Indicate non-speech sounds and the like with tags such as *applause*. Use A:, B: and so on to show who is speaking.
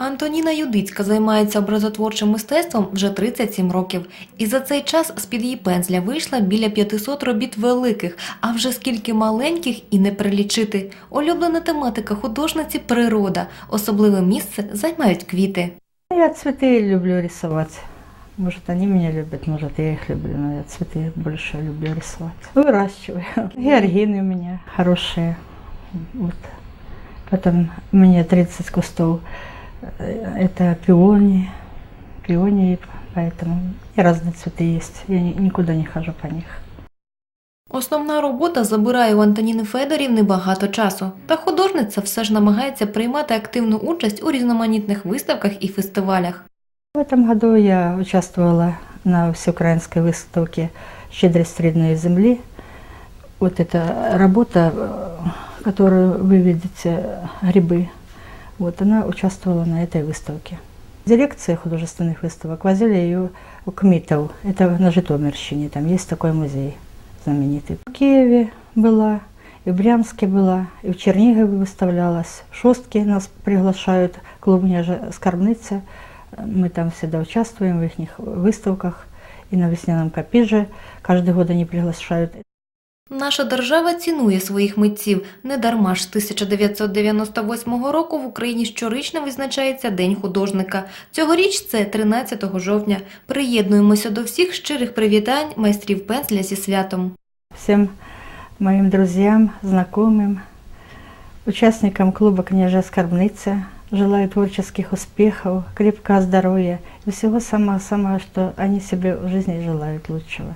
A: Антоніна Юдицька займається образотворчим мистецтвом вже 37 років. І за цей час з-під її пензля вийшла біля 500 робіт великих, а вже скільки маленьких і не перелічити. Улюблена тематика художниці – природа. Особливе місце займають квіти.
B: Я цветы люблю рисовать. Может, они меня любят, может, я их люблю, но я цветы больше люблю рисовать. Выращиваю. *laughs* Георгины у меня хорошие. Вот. Потом у меня 30 кустов. Э, Это пионии. Пионии, поэтому и разные цветы есть. Я ни- никуда не хожу по них.
A: Основна робота забирає у Антоніни Федорівни багато часу. Та художниця все ж намагається приймати активну участь у різноманітних виставках і фестивалях.
B: В этом году я участвовала на всеукраинской выставке «Щедрость рідної земли». Вот эта работа, э, которую вы видите, э, грибы, вот она участвовала на этой выставке. Дирекция художественных выставок возили ее в Кмитов, это на Житомирщине, там есть такой музей знаменитый. В Киеве была, и в Брянске была, и в Чернигове выставлялась. В Шостке нас приглашают, клубня же «Скорбница», мы там всегда участвуем в их выставках. И на весняном копиже каждый год они приглашают.
A: Наша держава цінує своїх митців. Недарма ж з 1998 року в Україні щорічно визначається День художника. Цьогоріч це 13 жовтня. Приєднуємося до всіх щирих привітань майстрів пензля зі святом.
B: Всем моим друзьям, знакомым, участникам клуба «Княжа Скорбница» желаю творческих успехов, крепкого здоровья и всего самого-самого, что они себе в жизни желают лучшего.